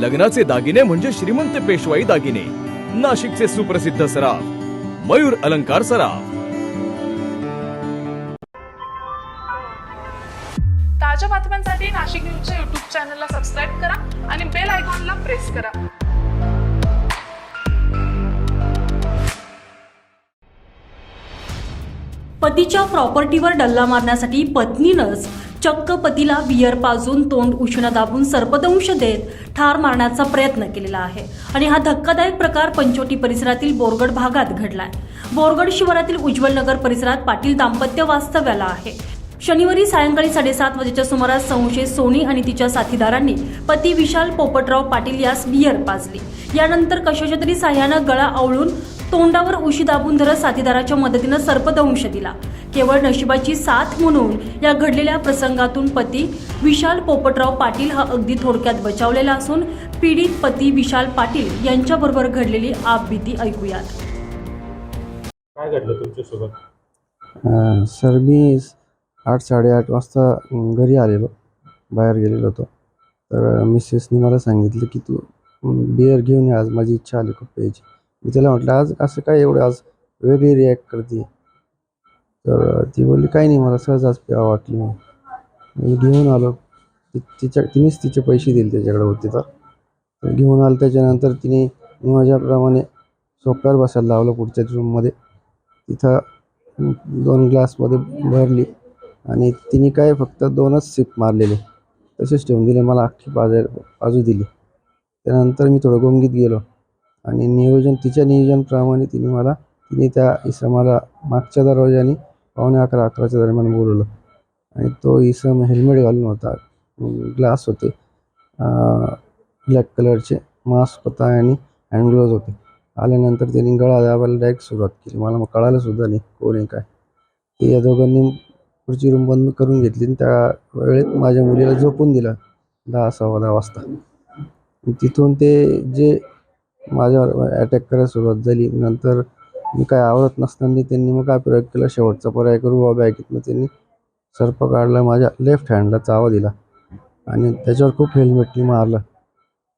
लग्नाचे दागिने म्हणजे श्रीमंत पेशवाई दागिने. नाशिकचे सुप्रसिद्ध सराफ. मयूर अलंकार सराफ. ताज्या बातम्यांसाठी नाशिक न्यूजच्या युट्यूब चॅनलला सबस्क्राईब करा आणि बेल आयकॉनला प्रेस करा. पतीच्या प्रॉपर्टीवर डल्ला मारण्यासाठी पत्नीनंच चक्क पतीला बियर पाजून तोंड उष्ण दाबून सर्पदंश देत ठार मारण्याचा प्रयत्न केलेला आहे. आणि हा धक्कादायक प्रकार पंचोटी परिसरातील बोरगड भागात घडलाय. बोरगड शिवारातील उज्ज्वल नगर परिसरात पाटील दाम्पत्य वास्तव्याला आहे. शनिवारी सायंकाळी साडेसात वाजेच्या सुमारास संशयित सोनी आणि तिच्या साथीदारांनी पती विशाल पोपटराव पाटील यास बियर पाजली. यानंतर कशाच्या तरी साह्यानं गळा आवळून तोंडावर उशी दाबून धरत साथीदाराच्या मदतीनं सर्पदंश दिला. केवळ नशिबाची साथ म्हणून या घडलेल्या प्रसंगातून पती विशाल पोपटराव पाटील हा अगदी थोडक्यात बचावलेला असून पीडित पती विशाल पाटील यांच्याबरोबर घडलेली आपबीती ऐकूयात. काय घडलं तुमच्यासोबत? सर मी आठ साडेआठ वाजता घरी आलेलो. बाहेर गेलेलो होतो. तर मिसेसनी मला सांगितलं की तू बिअर घेऊन ये. आज माझी इच्छा आली खूप प्यायची. मी त्याला म्हटलं आज असं काय एवढं? आज वेगळी रिॲक्ट करते तर ती बोलली काही नाही मला सहज आज प्यावं वाटली म्हणून. मी घेऊन आलो. ति- तिच्या तिनेच तिचे पैसे दिले त्याच्याकडे होते तर. घेऊन आलो. त्याच्यानंतर तिने मी माझ्याप्रमाणे सोफ्यावर बसायला लावलं पुढच्याच रूममध्ये. तिथं दोन ग्लासमध्ये भरली. आणि तिने काय फक्त दोनच सिप मारलेले. तसेच ठेवून दिले. मला अख्खी बाजार बाजू दिली. त्यानंतर मी थोडं गोंगीत गेलो. आणि नियोजन तिच्या नियोजनप्रमाणे तिने मला तिने त्या इसमाला मागच्या दरवाजाने पावणे अकरा अकराच्या दरम्यान बोलवलं. आणि तो इसम हेल्मेट घालून होता. ग्लास होते. ब्लॅक कलरचे मास्क होता आणि हँडग्लोज होते. आल्यानंतर त्यांनी गळा दाबायला डायरेक्ट सुरुवात केली. मला मग कळालं सुद्धा नाही कोण आहे काय. ते या दोघांनी पुढची रूम बंद करून घेतली आणि त्या वेळेत माझ्या मुलीला झोपून दिलं. दहा सव्वा दहा वाजता. तिथून ते जे माझ्यावर अटॅक करायला सुरुवात झाली. नंतर मी काय आवडत नसताना त्यांनी मग काय प्रयोग केला? शेवटचा पर्याय करू बा बॅगेतनं त्यांनी सर्प काढला माझ्या लेफ्ट हँडला चावा दिला आणि त्याच्यावर खूप हेल्मेटनी मारलं.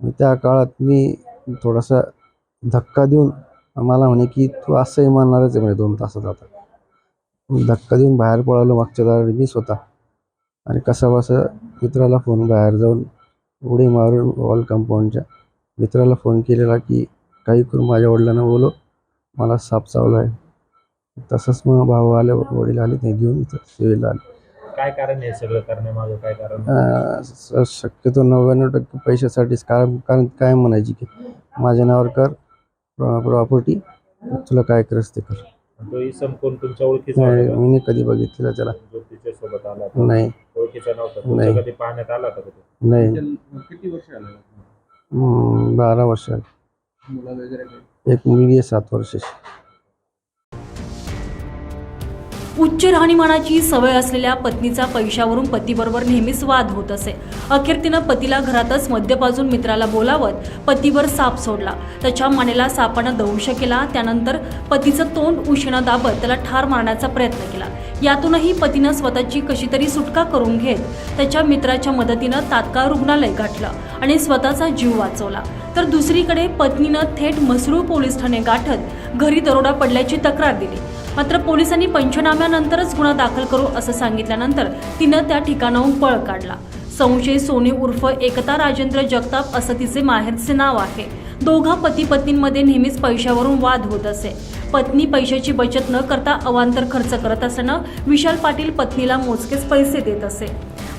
आणि त्या काळात मी थोडासा धक्का देऊन मला म्हणे की तू असंही मानणारच आहे म्हणे दोन तासात आता. धक्का देऊन बाहेर पळालो मागच्या दाराने मी स्वतः आणि कसा बसा मित्राला फोन बाहेर जाऊन उडी मारून वॉल कंपाऊंडच्या मित्राला फोन केलेला की काही करून माझ्या वडिलांना बोलो मला साप चावला आहे तसंच मग भाऊ आले वडील आले ते घेऊन इथं सिव्हिलला आले. काय कारण आहे सगळं करण्यामागं? काय कारण? अं, स- शक्यतो नव्याण्णव टक्के पैशासाठीच कारण कारण काय म्हणायची की माझ्या नावावर कर प्रॉपर्टी तुला काय करायचं ते कर. तो इसम कोण तुमच्या ओळखीचा नाही होता? का? मी नाही कधी बघितलेलं त्याला. जो तिच्या सोबत आला होता? नाही. ओळखीचा नव्हता. नाही. तुमच्या कधी पाहण्यात आला का तो? नाही. किती वर्ष आलं? हम्म, बारा वर्ष मुलं वगैरे काही एक मुलगी आहे सात वर्षाची. उच्च राहणीमानाची सवय असलेल्या पत्नीचा पैशावरून पतीबरोबर नेहमीच वाद होत असे. अखेर तिनं पतीला घरातच मद्यपाजून मित्राला बोलावत पतीवर साप सोडला. त्याच्या मानेला सापानं दंश केला त्यानंतर पतीचं तोंड उष्ण दाबत त्याला ठार मारण्याचा प्रयत्न केला. यातूनही पतीनं स्वतःची कशी तरी सुटका करून घेत त्याच्या मित्राच्या मदतीनं तात्काळ रुग्णालय गाठलं आणि स्वतःचा जीव वाचवला. तर दुसरीकडे पत्नीनं थेट मसरूळ पोलीस ठाणे गाठत घरी दरोडा पडल्याची तक्रार दिली. मात्र पोलिसांनी पंचनाम्यानंतरच गुन्हा दाखल करू असं सांगितल्यानंतर तिनं त्या ठिकाणाहून पळ काढला. संशय सोनी उर्फ एकता राजेंद्र जगताप असं तिचे माहेरचे नाव आहे. दोघा पती पत्नींमध्ये नेहमीच पैशावरून वाद होत असे. पत्नी पैशाची बचत न करता अवांतर खर्च करत असल्यानं विशाल पाटील पत्नीला मोजकेच पैसे देत असे.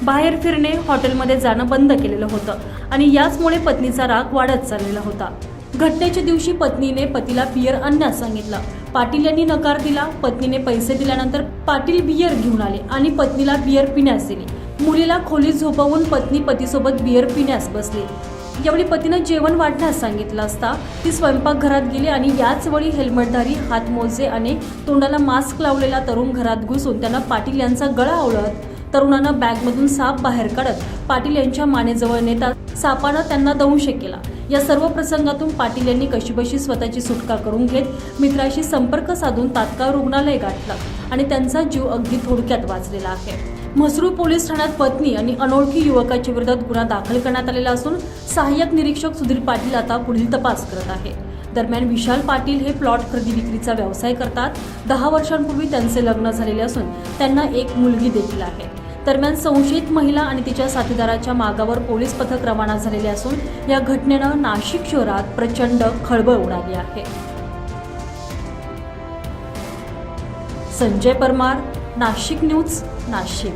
बाहेर फिरणे हॉटेलमध्ये जाणं बंद केलेलं होतं आणि याचमुळे पत्नीचा राग वाढत चाललेला होता. घटनेच्या दिवशी पत्नीने पतीला बियर आणण्यास सांगितलं. पाटील यांनी नकार दिला. पत्नीने पैसे दिल्यानंतर पाटील बियर घेऊन आले आणि पत्नीला बियर पिण्यास दिली. मुलीला खोलीत झोपवून पत्नी पतीसोबत बियर पिण्यास बसली. यावेळी पतीनं जेवण वाढण्यास सांगितलं असता ती स्वयंपाकघरात गेली आणि याच वेळी हेल्मेटधारी हातमोजे आणि तोंडाला मास्क लावलेला तरुण घरात घुसून त्यांना पाटील यांचा गळा आवळत तरुणानं बॅगमधून साप बाहेर काढत पाटील यांच्या मानेजवळ नेता सापानं त्यांना दंश केला. या सर्व प्रसंगातून पाटील यांनी कशीबशी स्वतःची सुटका करून घेत मित्राशी संपर्क साधून तात्काळ रुग्णालय गाठलं आणि त्यांचा जीव अगदी थोडक्यात वाचलेला आहे. म्हसरूळ पोलीस ठाण्यात पत्नी आणि अनोळखी युवकाच्या विरोधात गुन्हा दाखल करण्यात आलेला असून सहाय्यक निरीक्षक सुधीर पाटील आता पुढील तपास करत आहे. दरम्यान विशाल पाटील हे प्लॉट खरेदी विक्रीचा व्यवसाय करतात. दहा वर्षांपूर्वी त्यांचे लग्न झालेले असून त्यांना एक मुलगी देखील आहे. दरम्यान संशयित महिला आणि तिच्या साथीदाराच्या मागावर पोलीस पथक रवाना झालेले असून या घटनेनं नाशिक शहरात प्रचंड खळबळ उडाली आहे. संजय परमार नाशिक न्यूज नाशिक.